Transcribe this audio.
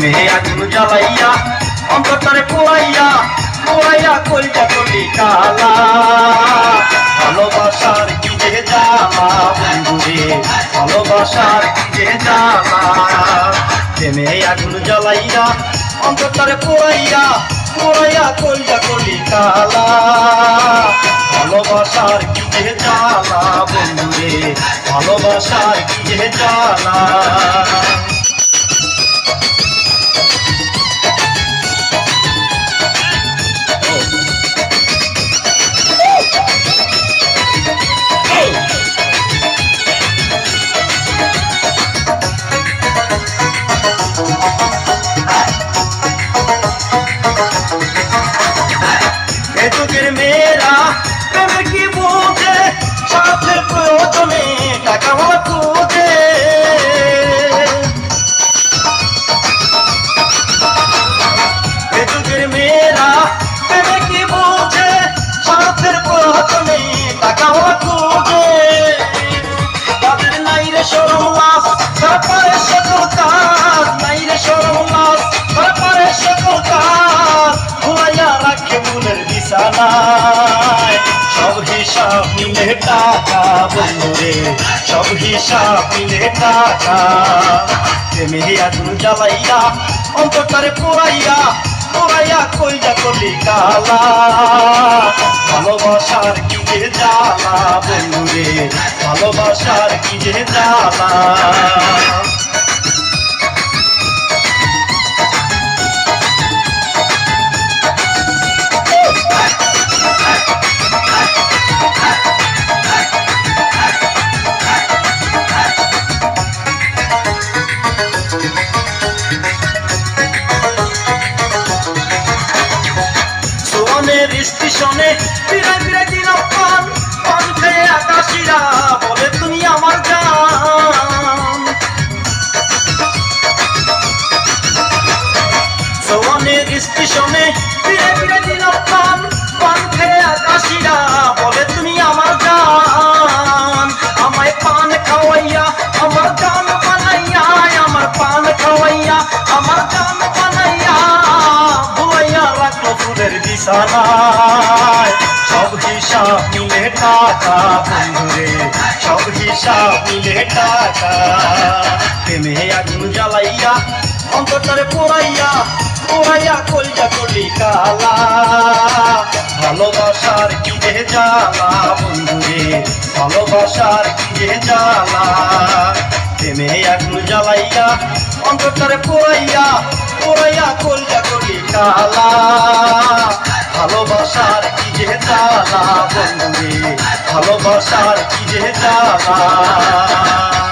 প্রেমে আগুন জ্বালাইয়া, অন্তরটারে পোড়াইয়া পোড়াইয়া কলজা কলি কালা। ভালোবাসার কি যে জ্বালা বন্ধুরে ভালোবাসার কি যে জ্বালা প্রেমে আগুন জ্বালাইয়া, অন্তরটারে পোড়াইয়া পোড়াইয়া কলজা কলি কালা। ভালোবাসার কি যে জ্বালা বন্ধুরে ভালোবাসার কি যে জ্বালা হিসাব মিলে টাকা, বন্ধুরে, সব হিসাব মিলে টাকা। প্রেমে আগুন জ্বালাইয়া অন্তরটারে পোড়াইয়া পোড়াইয়া কইজা করলি কালা ভালোবাসার কি যে জ্বালা, বন্ধুরে, ভালোবাসার কি যে জ্বালা। স্টেশনে ফিরে ফিরে দিল পান পান খেয়ে আকাশিরা বিছানায়। সব হিসাব মিলে টাকা, বন্ধুরে, সব হিসাব মিলে টাকা। প্রেমে আগুন জ্বালাইয়া অন্তরটারে পোড়াইয়া পোড়াইয়া কলজা কলি কালা ভালোবাসার কি যে জ্বালা, বন্ধুরে, ভালোবাসার কি যে জ্বালা। প্রেমে আগুন জ্বালাইয়া অন্তরটারে পোড়াইয়া পোড়াইয়া কলজা কলি কালা জ্বালা বন্ধুরে ভালোবাসার কি যে জ্বালা